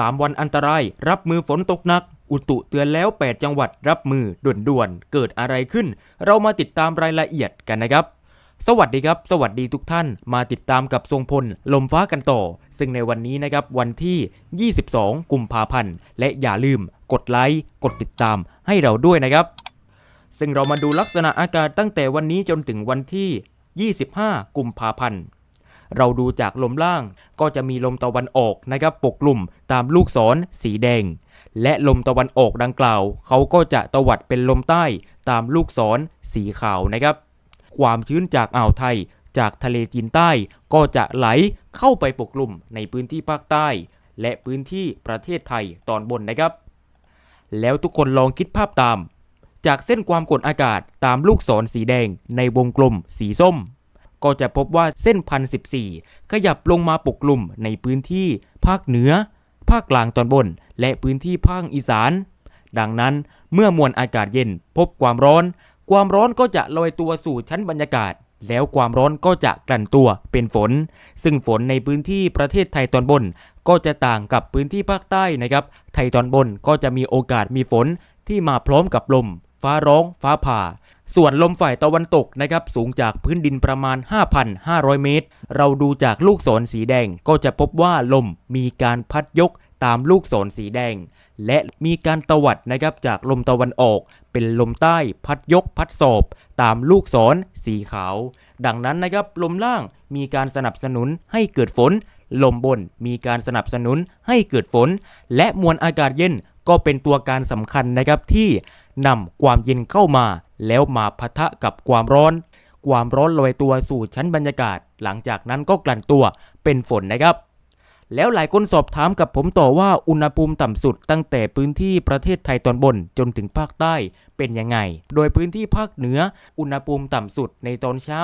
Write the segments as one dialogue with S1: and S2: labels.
S1: 3 วันอันตราย รับมือฝนตกหนัก อุตุเตือนแล้ว 8 จังหวัดรับมือด่วนๆ เกิดอะไรขึ้น เรามาติดตามรายละเอียดกันนะครับ สวัสดีครับ สวัสดีทุกท่าน มาติดตามกับทรงพล ลมฟ้ากันต่อ ซึ่งในวันนี้นะครับวันที่ 22 กุมภาพันธ์ และอย่าลืม กดไลค์ กดติดตามให้เราด้วยนะครับ ซึ่งเรามาดูลักษณะอากาศตั้งแต่วันนี้จนถึงวันที่ 25 กุมภาพันธ์ เราดูจากลมล่าง ก็จะมีลมตะวันออกนะครับปกกลุ่มตามลูกศรสีแดง และลมตะวันออกดังกล่าว เขาก็จะตวัดเป็นลมใต้ตามลูกศรสีขาวนะครับ ความชื้นจากอ่าวไทยจากทะเลจีนใต้ก็จะไหลเข้าไปปกกลุ่มในพื้นที่ภาคใต้ และพื้นที่ประเทศไทยตอนบนนะครับ แล้วทุกคนลองคิดภาพตาม จากเส้นความกดอากาศตามลูกศรสีแดงในวงกลมสีส้ม ก็จะพบว่าเส้นพันสิบสี่ขยับลงมาปกกลุ่มในพื้นที่ภาคเหนือ ภาคกลางตอนบน และพื้นที่ภาคอีสาน ดังนั้นเมื่อมวลอากาศเย็นพบความร้อน ความร้อนก็จะลอยตัวสู่ชั้นบรรยากาศ แล้วความร้อนก็จะกลั่นตัวเป็นฝน ซึ่งฝนในพื้นที่ประเทศไทยตอนบน ก็จะต่างกับพื้นที่ภาคใต้นะครับ ไทยตอนบนก็จะมีโอกาสมีฝนที่มาพร้อมกับลม ฟ้าร้อง ฟ้าผ่า ส่วนลมฝ่ายตะวันตกนะครับสูงจากพื้นดินประมาณ 5,500 เมตร เราดูจากลูกศรสีแดงก็จะพบว่าลมมีการพัดยกตามลูกศรสีแดง และมีการตวัดนะครับจากลมตะวันออก เป็นลมใต้พัดยกพัดสอบตามลูกศรสีขาว ดังนั้นนะครับลมล่างมีการสนับสนุนให้เกิดฝน ลมบนมีการสนับสนุนให้เกิดฝน และมวลอากาศเย็นก็เป็นตัวการสำคัญนะครับที่นำความเย็นเข้ามา แล้วมาพะทะกับความร้อน ความร้อนลอยตัวสู่ชั้นบรรยากาศ หลังจากนั้นก็กลั่นตัวเป็นฝนนะครับ แล้วหลายคนสอบถามกับผมต่อว่าอุณหภูมิต่ำสุดตั้งแต่พื้นที่ประเทศไทยตอนบนจนถึงภาคใต้เป็นยังไง โดยพื้นที่ภาคเหนือ อุณหภูมิต่ำสุดในตอนเช้า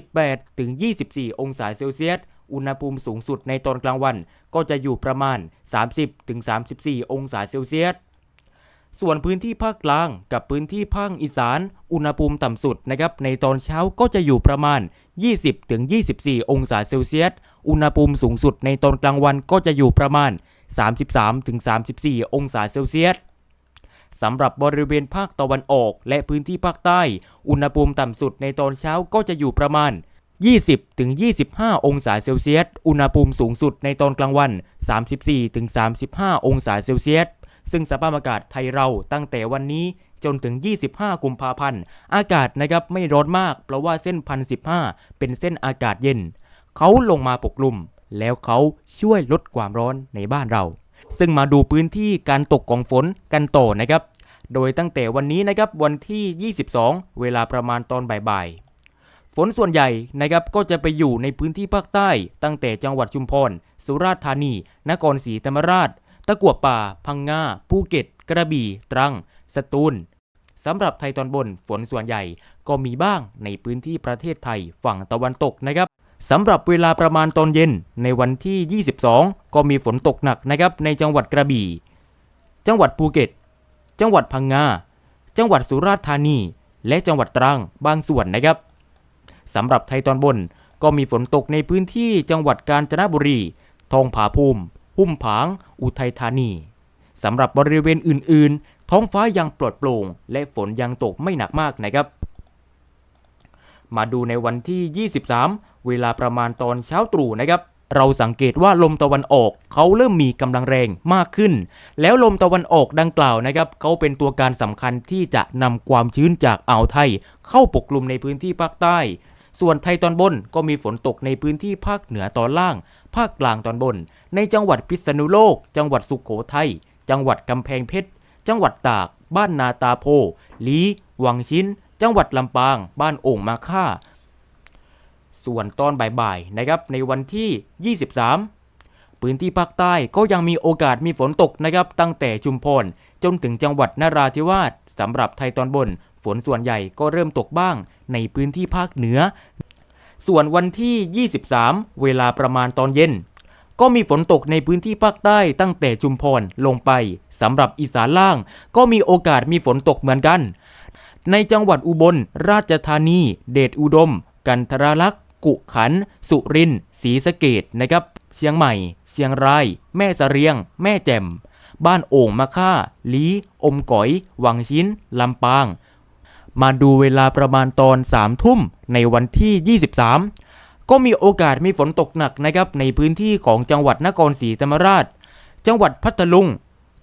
S1: 18 ถึง 24 องศาเซลเซียสอุณหภูมิสูงสุดในตอนกลางวันก็จะอยู่ประมาณ 30ถึง34 องศาเซลเซียส ส่วนพื้นที่ภาคกลางกับพื้นที่ภาคอีสาน อุณหภูมิต่ำสุดนะครับในตอนเช้าก็จะอยู่ประมาณ 20-24 องศาเซลเซียส อุณหภูมิสูงสุดในตอนกลางวันก็จะอยู่ประมาณ 33-34 องศาเซลเซียสสำหรับบริเวณภาคตะวันออกและพื้นที่ภาคใต้ อุณหภูมิต่ำสุดในตอนเช้าก็จะอยู่ประมาณ 20-25 องศาเซลเซียส อุณหภูมิสูงสุดในตอนกลางวัน 34-35 องศาเซลเซียส ซึ่งสภาพอากาศไทยเราตั้งแต่วันนี้จนถึง 25 กุมภาพันธ์ อากาศนะครับไม่ร้อนมาก เพราะว่าเส้นพันสิเป็นเส้นอากาศเย็น เขาลงมาปกคลุมแล้วเขาช่วยลดความร้อนในบ้านเรา ซึ่งมาดูพื้นที่การตกของฝนกันต่อนะครับ โดยตั้งแต่วันนี้นะครับวันที่ 22 เวลาประมาณตอนบ่ายๆฝนส่วนใหญ่นะครับก็จะไปอยู่ในพื้นที่ภาคใต้ ตั้งแต่จังหวัดชุมพร สุราษฎร์ธานี นครศรีธรรมราช ตะกั่วป่า พังงาภูเก็ต กระบี่ ตรัง สตูลสำหรับไทยตอนบนฝนส่วนใหญ่ก็มีบ้างในพื้นที่ประเทศไทยฝั่งตะวันตกนะครับสำหรับเวลาประมาณตอนเย็นในวันที่ 22 ก็มีฝนตกหนักนะครับในจังหวัดกระบี่ จังหวัดภูเก็ต จังหวัดพังงา จังหวัดสุราษฎร์ธานี และจังหวัดตรังบางส่วนนะครับสำหรับไทยตอนบนก็มีฝนตกในพื้นที่จังหวัดกาญจนบุรี ทองผาภูมิ หุ่มผาง อุทัยธานีสำหรับบริเวณอื่น ๆ ท้องฟ้ายังปลอดโปร่ง และฝนยังตกไม่หนักมากนะครับ มาดูในวันที่ 23 เวลาประมาณตอนเช้าตรู่นะครับ เราสังเกตว่าลมตะวันออกเขาเริ่มมีกำลังแรงมากขึ้น แล้วลมตะวันออกดังกล่าวนะครับเขาเป็นตัวการสำคัญที่จะนำความชื้นจากอ่าวไทย เข้าปกคลุมในพื้นที่ภาคใต้ส่วนไทยตอนบนก็มีฝนตกในพื้นที่ภาคเหนือตอนล่าง ภาคกลางตอนบน ในจังหวัดพิษณุโลก จังหวัดสุขโขทัย จังหวัดกำแพงเพชร จังหวัดตาก บ้านนาตาโพ ลีวังชิ้น จังหวัดลำปาง บ้านโอ่งมาค่า ส่วนตอนบ่ายๆนะครับในวันที่ 23 พื้นที่ภาคใต้ก็ยังมีโอกาสมีฝนตกนะครับตั้งแต่ชุมพรจนถึงจังหวัดนราธิวาสสำหรับไทยตอนบน ฝนส่วนใหญ่ก็เริ่มตกบ้างในพื้นที่ภาคเหนือ ส่วนวันที่ 23 เวลาประมาณตอนเย็น ก็มีฝนตกในพื้นที่ภาคใต้ตั้งแต่ชุมพรลงไปสำหรับอีสานล่าง ก็มีโอกาสมีฝนตกเหมือนกัน ในจังหวัดอุบลราชธานี เดชอุดม กันทรลักษณ์ กุขัน สุรินทร์ศรีสะเกดนะครับ เชียงใหม่ เชียงราย แม่สะเรียง แม่แจ่ม บ้านโอ่งมะค่า ลี อมก๋อย วังชิ้น ลำปาง มาดูเวลาประมาณตอน3ทุ่มในวันที่ 23 ก็มีโอกาสมีฝนตกหนักนะครับในพื้นที่ของจังหวัดนครศรีธรรมราช จังหวัดพัทลุง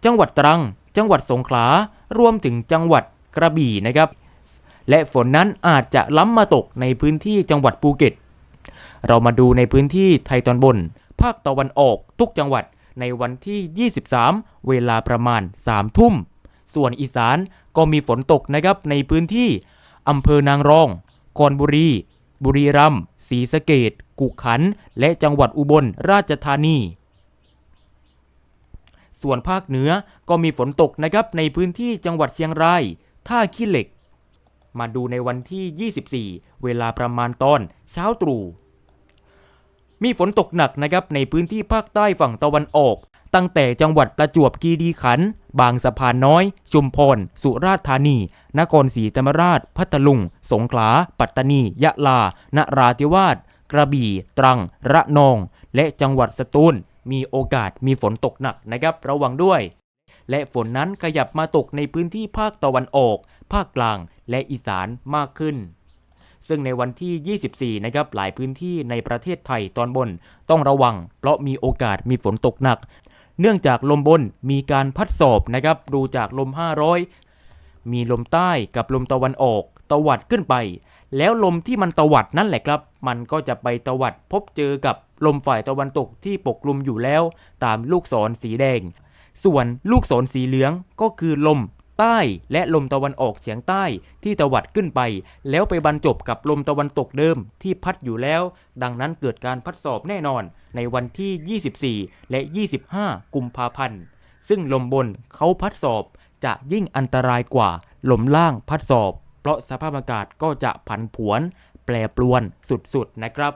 S1: จังหวัดตรัง จังหวัดสงขลา รวมถึงจังหวัดกระบี่นะครับ และฝนนั้นอาจจะล้ำมาตกในพื้นที่จังหวัดภูเก็ต เรามาดูในพื้นที่ไทยตอนบน ภาคตะวันออกทุกจังหวัดในวันที่ 23 เวลาประมาณ 3 ทุ่ม ส่วนอีสานก็มีฝนตกนะครับในพื้นที่อำเภอนางรองคอนบุรี บุรีรัมย์ ศรีสะเกดกุขัน และจังหวัดอุบลราชธานี ส่วนภาคเหนือก็มีฝนตกนะครับในพื้นที่จังหวัดเชียงราย ท่าขี้เหล็ก มาดูในวันที่ 24 เวลาประมาณตอนเช้าตรู่มีฝนตกหนักนะครับในพื้นที่ภาคใต้ฝั่งตะวันออก ตั้งแต่จังหวัดประจวบคีรีขันธ์บางสะพานน้อย ชุมพร สุราษฎร์ธานี นครศรีธรรมราช พัทลุง สงขลา ปัตตานี ยะลา นราธิวาส กระบี่ ตรัง ระนอง และจังหวัดสตูล มีโอกาสมีฝนตกหนักนะครับ ระวังด้วย และฝนนั้นขยับมาตกในพื้นที่ภาคตะวันออก ภาคกลาง และอีสานมากขึ้นซึ่งในวันที่ 24 นะครับ หลายพื้นที่ในประเทศไทยตอนบนต้องระวัง เพราะมีโอกาสมีฝนตกหนัก เนื่องจากลมบนมีการพัดสอบนะครับดูจากลม 500 มีลมใต้กับลมตะวันออก ตวัดขึ้นไป แล้วลมที่มันตวัดนั่นแหละครับ มันก็จะไปตวัดพบเจอกับลมฝ่ายตะวันตกที่ปกคลุมอยู่แล้ว ตามลูกศรสีแดง ส่วนลูกศรสีเหลืองก็คือลม ใต้และลมตะวันออกเฉียงใต้ที่ตวัดขึ้นไป แล้วไปบรรจบกับลมตะวันตกเดิมที่พัดอยู่แล้ว ดังนั้นเกิดการพัดสอบแน่นอนในวันที่ 24 และ 25 กุมภาพันธ์ ซึ่งลมบนเขาพัดสอบจะยิ่งอันตรายกว่าลมล่างพัดสอบ เพราะสภาพอากาศก็จะผันผวน แปรปรวนสุดๆนะครับ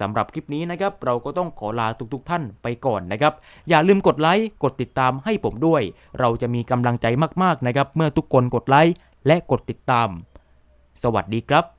S1: สำหรับคลิปนี้นะครับเราก็ต้องขอลาทุกๆท่านไปก่อนนะครับ อย่าลืมกดไลค์กดติดตามให้ผมด้วย เราจะมีกำลังใจมากๆนะครับ เมื่อทุกคนกดไลค์และกดติดตาม สวัสดีครับ